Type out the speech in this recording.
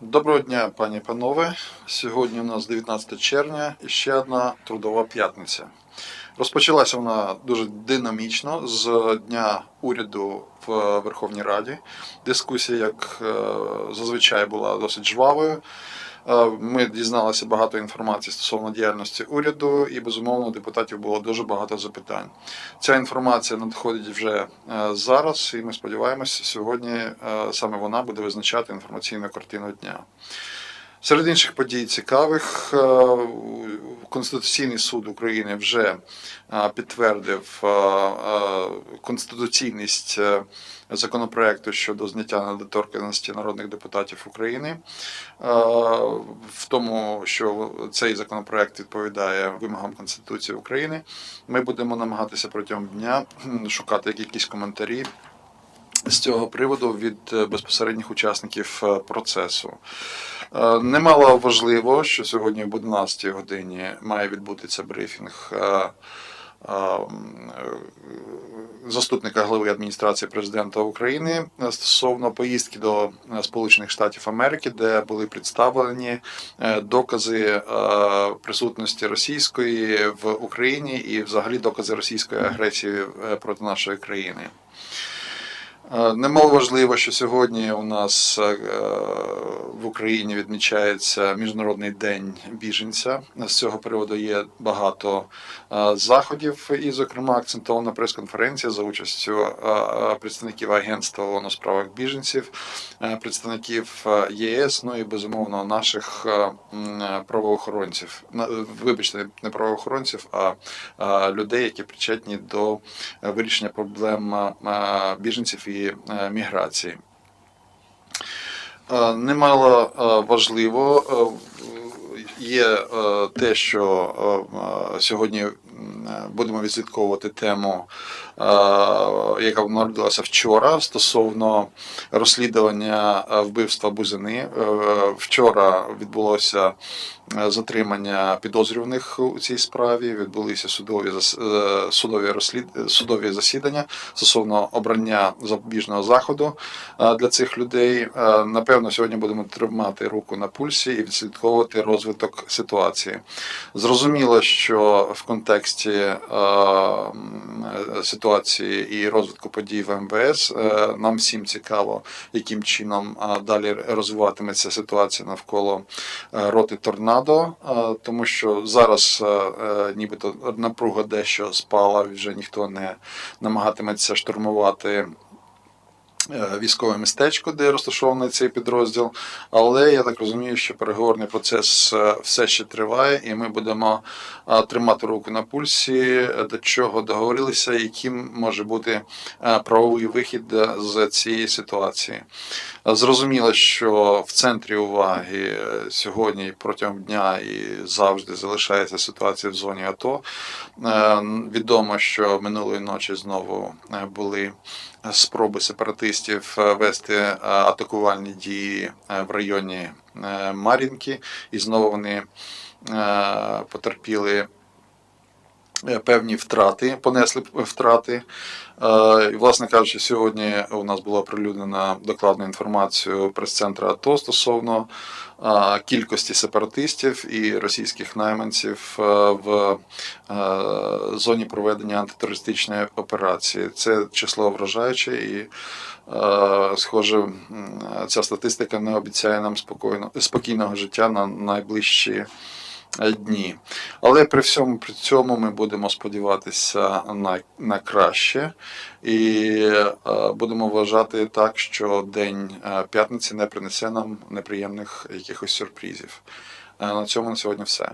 Доброго дня, пані і панове. Сьогодні у нас 19 червня і ще одна трудова п'ятниця. Розпочалася вона дуже динамічно з дня уряду в Верховній Раді. Дискусія, як е, зазвичай, була досить жвавою. Е, Ми дізналися багато інформації стосовно діяльності уряду, і безумовно депутатів було дуже багато запитань. Ця інформація надходить вже е, зараз, і ми сподіваємося, сьогодні е, саме вона буде визначати інформаційну картину дня. Серед інших подій цікавих Конституційний суд України вже підтвердив конституційність е, законопроекту щодо зняття недоторканності народних депутатів України, е, в тому, що цей законопроект відповідає вимогам Конституції України. Ми будемо намагатися протягом дня шукати якісь коментарі з цього приводу від е, безпосередніх учасників процесу. Немало важливо, що сьогодні об 11 годині має відбутися брифінг. Заступника голови адміністрації президента України стосовно поїздки до е, Сполучених Штатів Америки, де були представлені е, докази е, присутності російської в Україні і, взагалі, докази російської агресії проти нашої країни. Е, Немало важливо, що сьогодні у нас е, в Україні відмічається Міжнародний день біженця. З цього приводу є багато е, заходів, і, зокрема, акцентована прес-конференція за участю представників Агентства ООН у справах біженців, представників ЄС, ну і безумовно наших правоохоронців. Вибачте, не правоохоронців, а людей, які причетні до вирішення проблем біженців і е, міграції. Е, Немало е, важливо є те, що сьогодні будемо відслідковувати тему, яка народилася вчора стосовно розслідування е, вбивства Бузини. Е, Вчора відбулося е, затримання підозрюваних у цій справі. Відбулися судові е, судові розслід... судові засідання стосовно обрання запобіжного заходу е, для цих людей. Е, Напевно, сьогодні будемо тримати руку на пульсі і відслідковувати розвиток ситуації. Зрозуміло, що в контексті е, е, ситуації і розвитку подій в МВС е, нам всім цікаво, яким чином е, далі розвиватиметься ситуація навколо е, роти торнадо, тому що зараз нібито напруга дещо спала, вже ніхто не намагатиметься штурмувати. Е, Військове містечко, де розташований цей підрозділ, але я так розумію, що переговорний процес е, все ще триває, і ми будемо е, тримати руку на пульсі, до чого договорилися, яким може бути правовий вихід з цієї ситуації. Зрозуміло, що в центрі уваги сьогодні протягом дня і завжди залишається ситуація в зоні АТО. Відомо, що минулої ночі знову були спроби сепаратистів е, вести е, атакувальні дії е, в районі Мар'їнки, і знову вони потерпіли певні втрати, понесли втрати. Е, І, власне кажучи, сьогодні у нас була оприлюднена докладна інформація прес-центру АТО стосовно е, кількості сепаратистів і російських найманців е, в е, зоні проведення антитерористичної операції. Це число вражаюче і, е, схоже, ця статистика не обіцяє нам спокійно, спокійного життя на найближчі е, дні. Але при всьому при цьому ми будемо сподіватися на, на краще і е, будемо вважати так, що день е, п'ятниці не принесе нам неприємних якихось сюрпризів. Е, На цьому на сьогодні все.